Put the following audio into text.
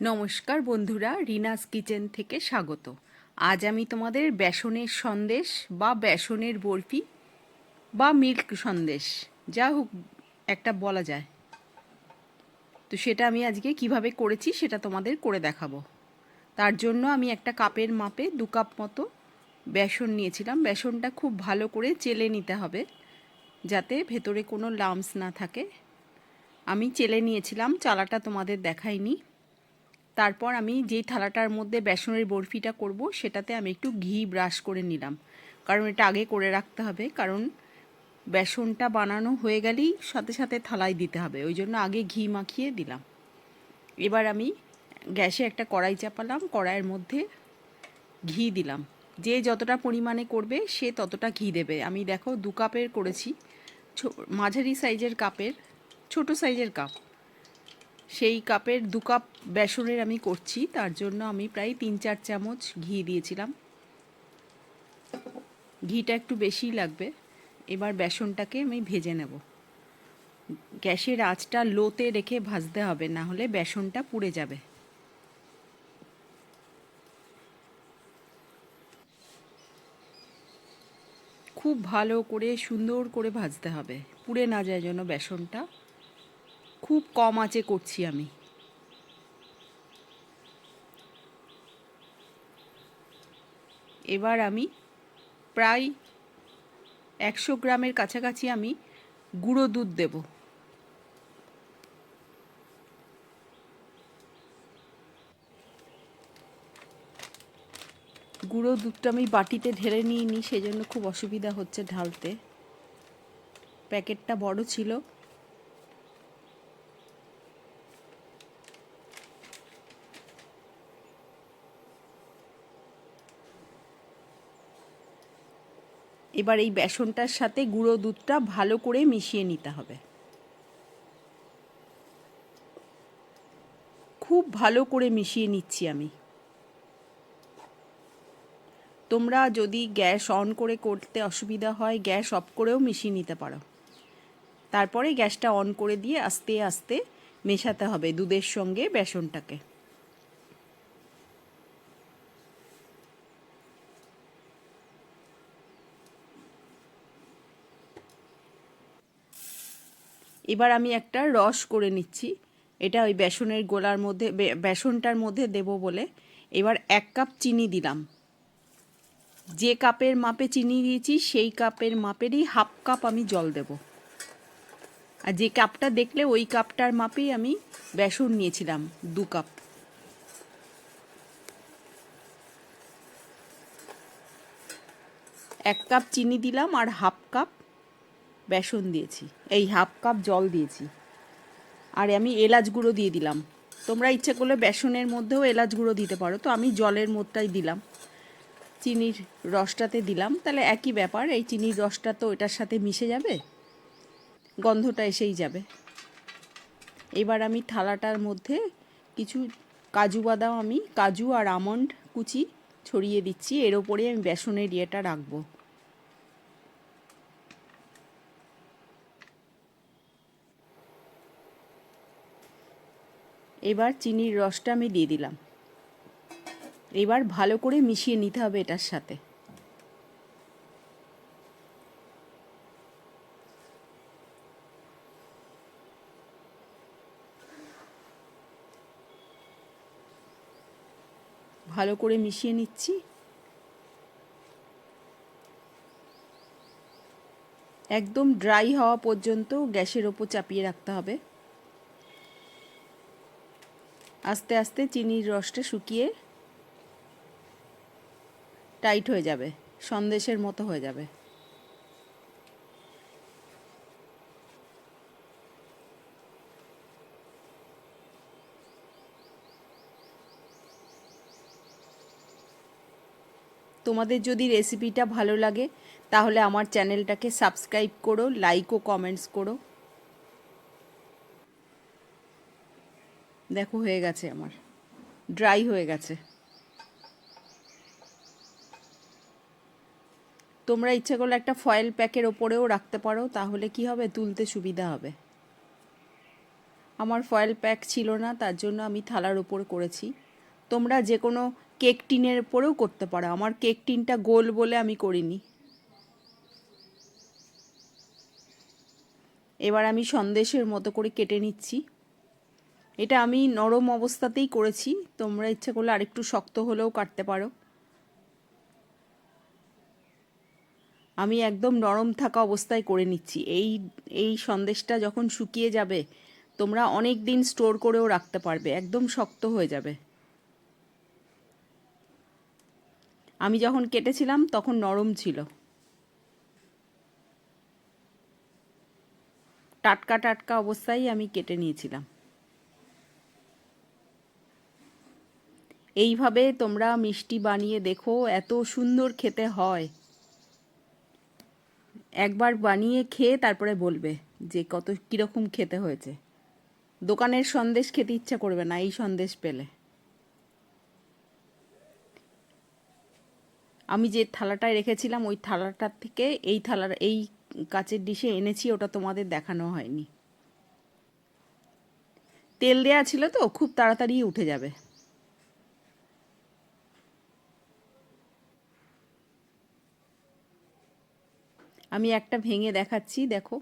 নমস্কার বন্ধুরা, রিনাস কিচেন থেকে স্বাগত। আজ আমি তোমাদের বেসনের সন্দেশ বা বেসনের বরফি বা মিল্ক সন্দেশ, যা হোক একটা বলা যায়। তো সেটা আমি আজকে কীভাবে করেছি সেটা তোমাদের করে দেখাবো। তার জন্য আমি একটা কাপের মাপে দু কাপ মতো বেসন নিয়েছিলাম। বেসনটা খুব ভালো করে চেলে নিতে হবে, যাতে ভেতরে কোনো লামস না থাকে। আমি চেলে নিয়েছিলাম, চালাটা তোমাদের দেখাইনি। তারপর আমি যেই থালাটার মধ্যে বেসনের বরফিটা করব, সেটাতে আমি একটু ঘি ব্রাশ করে নিলাম। কারণ এটা আগে করে রাখতে হবে, কারণ বেসনটা বানানো হয়ে গেলেই সাথে সাথে থালায় দিতে হবে। ওই জন্য আগে ঘি মাখিয়ে দিলাম। এবার আমি গ্যাসে একটা কড়াই চাপালাম, কড়াইয়ের মধ্যে ঘি দিলাম। যে যতটা পরিমাণে করবে, সে ততটা ঘি দেবে। আমি দেখো দু কাপের করেছি মাঝারি সাইজের কাপের, ছোট সাইজের কাপ। সেই কাপের দু কাপ বেসনের আমি করছি, তার জন্য আমি প্রায় তিন চার চামচ ঘি দিয়েছিলাম। ঘিটা একটু বেশিই লাগবে, এবার বেসনটাকে আমি ভেজে নেব। গ্যাসের আঁচটা লোতে রেখে ভাজতে হবে, না হলে বেসনটা পুড়ে যাবে। খুব ভালো করে, সুন্দর করে ভাজতে হবে। পুড়ে না যায় যেন বেসনটা। খুব কম আঁচে করছি আমি। এবার আমি প্রায় একশো গ্রামের কাছাকাছি আমি গুঁড়ো দুধ দেব। গুঁড়ো দুধটা আমি বাটিতে ঢেলে নিয়ে নিই সেই জন্য খুব অসুবিধা হচ্ছে ঢালতে। প্যাকেটটা বড় ছিল। এবার এই বেসনটার সাথে গুঁড়ো দুধটা ভালো করে মিশিয়ে নিতে হবে। খুব ভালো করে মিশিয়ে নিচ্ছি আমি। তোমরা যদি গ্যাস অন করে করতে অসুবিধা হয়, গ্যাস অফ করেও মিশিয়ে নিতে পারো। তারপরে গ্যাসটা অন করে দিয়ে আস্তে আস্তে মেশাতে হবে দুধের সঙ্গে বেসনটাকে। এবার আমি একটা রস করে নিচ্ছি। এটা ওই বেসনের গোলার মধ্যে বেসনটার মধ্যে দেব বলে। এবার এক কাপ চিনি দিলাম। যে কাপের মাপে চিনি দিয়েছি, সেই কাপের মাপেরই হাফ কাপ আমি জল দেব। আর যে কাপটা দেখলে, ওই কাপটার মাপেই আমি বেসন নিয়েছিলাম, দু কাপ। এক কাপ চিনি দিলাম আর হাফ কাপ বেসন দিয়েছি। এই হাফ কাপ জল দিয়েছি। আর আমি এলাচ গুঁড়ো দিয়ে দিলাম। তোমরা ইচ্ছে করলে বেসনের মধ্যেও এলাচ গুঁড়ো দিতে পারো। তো আমি জলের মধ্যটাই দিলাম। চিনির রসটাতে দিলাম। তাহলে একই ব্যাপার, এই চিনির রসটা তো এটার সাথে মিশে যাবে। গন্ধটা এসেই যাবে। এবার আমি থালাটার মধ্যে কিছু কাজু বাদাম, আমি কাজু আর আমন্ড কুচি ছড়িয়ে দিচ্ছি। এর ওপরে আমি বেসনের ইয়েটা রাখব। এবার চিনির রসটা আমি দিয়ে দিলাম। এবার ভালো করে মিশিয়ে নিতে হবে এটার সাথে। ভালো করে মিশিয়ে নিচ্ছি। একদম ড্রাই হওয়া পর্যন্ত গ্যাসের ওপর চাপিয়ে রাখতে হবে। আস্তে আস্তে চিনির রসটা শুকিয়ে টাইট হয়ে যাবে, সন্দেশের মতো হয়ে যাবে। তোমাদের যদি রেসিপিটা ভালো লাগে, তাহলে আমার চ্যানেলটাকে সাবস্ক্রাইব করো লাইক ও কমেন্টস করো। দেখো, হয়ে গেছে আমার। ড্রাই হয়ে গেছে। তোমরা ইচ্ছা করলে একটা ফয়েল প্যাকের ওপরেও রাখতে পারো, তাহলে কি হবে? তুলতে সুবিধা হবে। আমার ফয়েল প্যাক ছিল না, তার জন্য আমি থালার ওপর করেছি। তোমরা যে কোনো কেক টিনের ওপরেও করতে পারো। আমার কেক টিনটা গোল বলে আমি করিনি। এবার আমি সন্দেশের মতো করে কেটে নিচ্ছি। এটা আমি নরম অবস্থাতেই করেছি। তোমরা ইচ্ছে করলে আরেকটু শক্ত হলেও কাটতে পারো। আমি একদম নরম থাকা অবস্থায় করে নিচ্ছি। এই এই সন্দেশটা যখন শুকিয়ে যাবে, তোমরা অনেক দিন স্টোর করেও রাখতে পারবে। একদম শক্ত হয়ে যাবে। আমি যখন কেটেছিলাম, তখন নরম ছিল। টাটকা টাটকা অবস্থায় আমি কেটে নিয়েছিলাম। এইভাবে তোমরা মিষ্টি বানিয়ে দেখো, এত সুন্দর খেতে হয়। একবার বানিয়ে খেয়ে তারপরে বলবে যে কত কীরকম খেতে হয়েছে। দোকানের সন্দেশ খেতে ইচ্ছা করবে না, এই সন্দেশ পেলে। আমি যে থালাটায় রেখেছিলাম, ওই থালাটার থেকে এই থালার, এই কাচের ডিশে এনেছি, ওটা তোমাদের দেখানো হয়নি। তেল দেয়া ছিল তো, খুব তাড়াতাড়ি উঠে যাবে। আমি একটা ভেঙে দেখাচ্ছি দেখো।